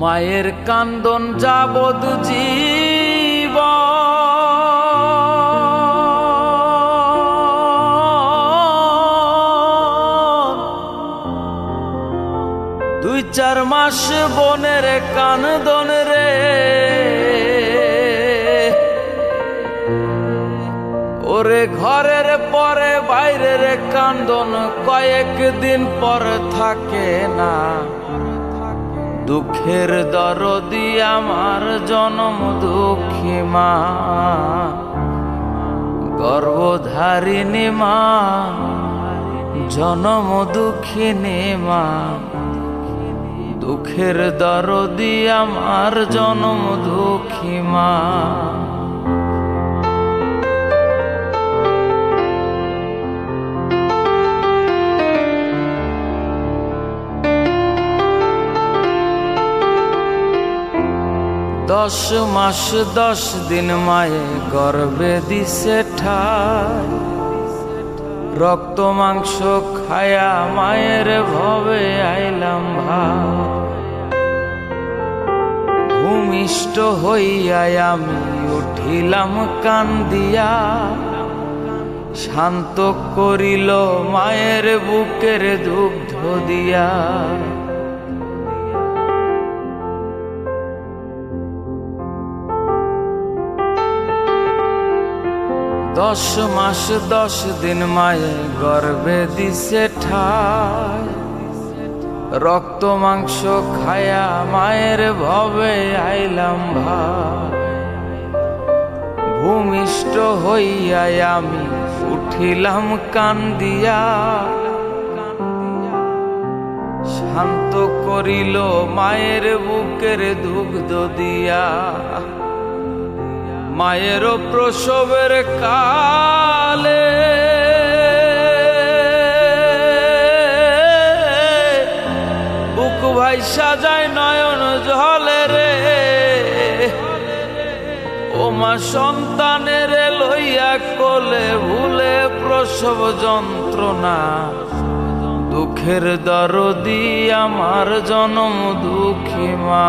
মায়ের কান্দন যাবদ জীব। দুই চার মাস বনের কান্দন রে। ওরে ঘরের পরে বাইরের কান্দন কয়েকদিন পর থাকে না। দুঃখের দরদি আমার জনম দুঃখী মা। গর্ভধারিণী মা, জনম দুঃখিনী মা। দুঃখের দরদি আমার জনম দুঃখী মা। দশ মাস, দশ দিন মায়ে গর্বে দিছে ঠাই। রক্ত, মাংস খায়া মায়ের ভবে আইলাম ভাই। ভূমিষ্ঠ হইয়া আমি উঠিলাম কান্দিয়া। শান্ত করিল মায়ের বুকের দুগ্ধ দিয়া। দশ মাস, দশ দিন মায়ে গর্বে দিছে ঠাই রক্ত, মাংস খায়া মায়ের ভবে আইলাম ভাই। ভূমিষ্ঠ হইয়া আমি উঠিলাম কান্দিয়া। শান্ত করিল মায়ের বুকের দুগ্ধ দিয়া। মায়ের প্রসবের কালে। বুক ভাই সাজায় নয়ন জলে রে। ও মা সন্তানের লইয়া কোলে ভুলে প্রসব যন্ত্রণা। দুঃখের দরদি আমার জনম দুঃখী মা।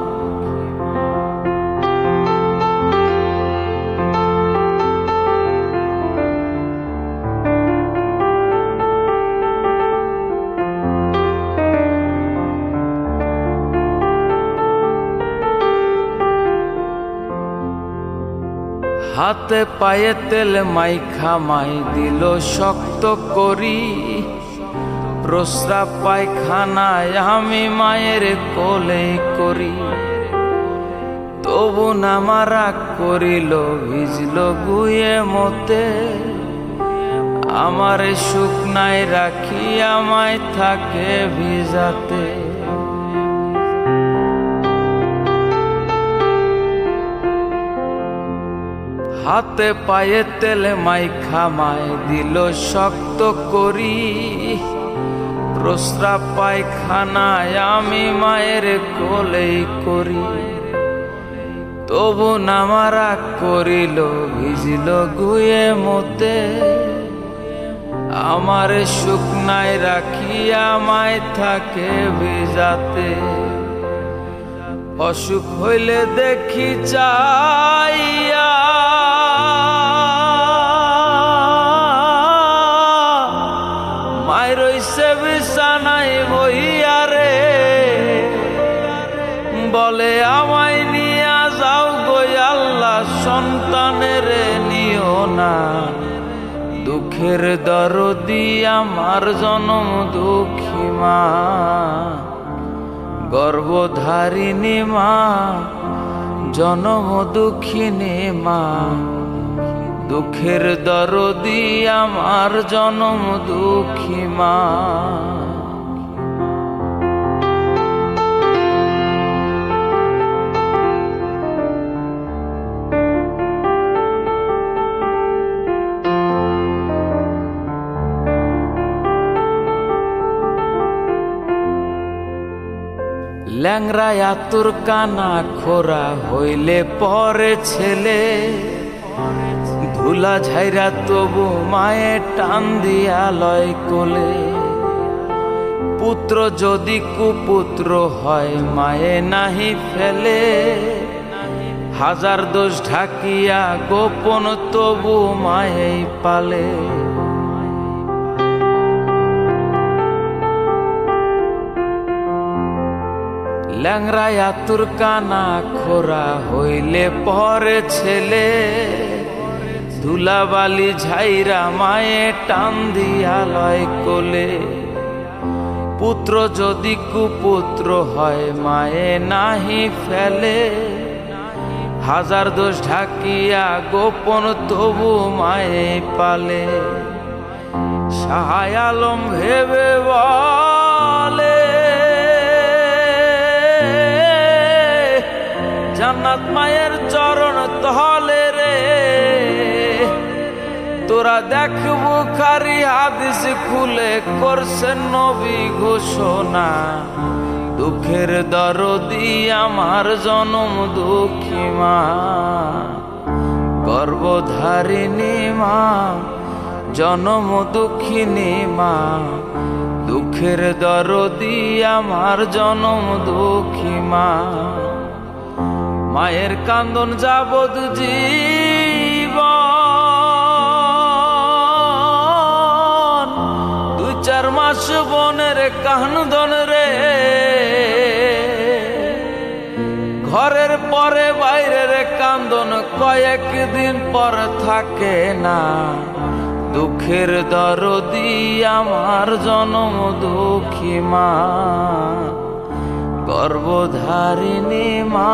হাতে পায়ে তেল মাই দিল শক্ত করি। প্রস্রাব পায়খানায় আমি মায়ের কোলে করি। তবু নামারা করিল, ভিজল গুয়ে মতে। আমার শুকনায় রাখি আমায় থাকে ভিজাতে। হাতে পায়ে তেলে মাইখা মায় দিল শক্ত করি। প্রস্রাব পায়খানায় আমি মায়ের কোলেই করি। তবু নামারা করিল, ভিজিল গুয়ে মতে। আমার শুকনায় রাখি আমায় থাকে ভিজাতে। অসুখ হইলে দেখি চাইয়া রইছে বিছানায় বইয়া রে। বলে, আমায় নিয়া যাও গো আল্লাহ, সন্তানের নিও না। দুঃখের দরদি আমার জনম দুঃখী মা। গর্ভধারিণী মা, জনম দুঃখিনী মা। দুঃখের দরদি আমার জনম দুঃখী মা। ল্যাংরায় আতুর কানা খোরা হইলে পরে ছেলে। ধুলা ঝাইরা তবু মায়ে টান দিয়া লয় কোলে। পুত্র যদি কুপুত্র হয়, মায়ে নাহি ফেলে। হাজার দোষ ঢাকিয়া গোপন তবু মায়েই পালে। ল্যাংরায় আতুর কানা খোরা হইলে পরে ছেলে। ধুলাবালি ঝাইরা মায়ে টান দিয়া লয় কোলে। পুত্র যদি কুপুত্র হয়, মায়ে নাহি ফেলে। হাজার দোষ ঢাকিয়া গোপন তবু মায়ে পালে। সাহায় আলম ভেবে বলে, জান্নাত মায়ের চরণ তহলে তোরা দেখ বুখারি হাদিস খুলে করছেন নবী ঘোষণা। দুঃখের দরদি আমার জনম দুঃখী মা। গর্ভধারিণী মা, জনম দুঃখিনী মা। দুঃখের দরদি আমার জনম দুঃখী মা। মায়ের কান্দন যাবদ জীবন মাস বনের কান্দন রে। ঘরের পরে বাইরের কান্দন কয়েক দিন পর থাকে না। দুঃখের দরদি আমার জনম দুঃখী মা। গর্ভধারিণী মা,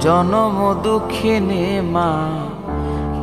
জনম দুঃখিনী মা।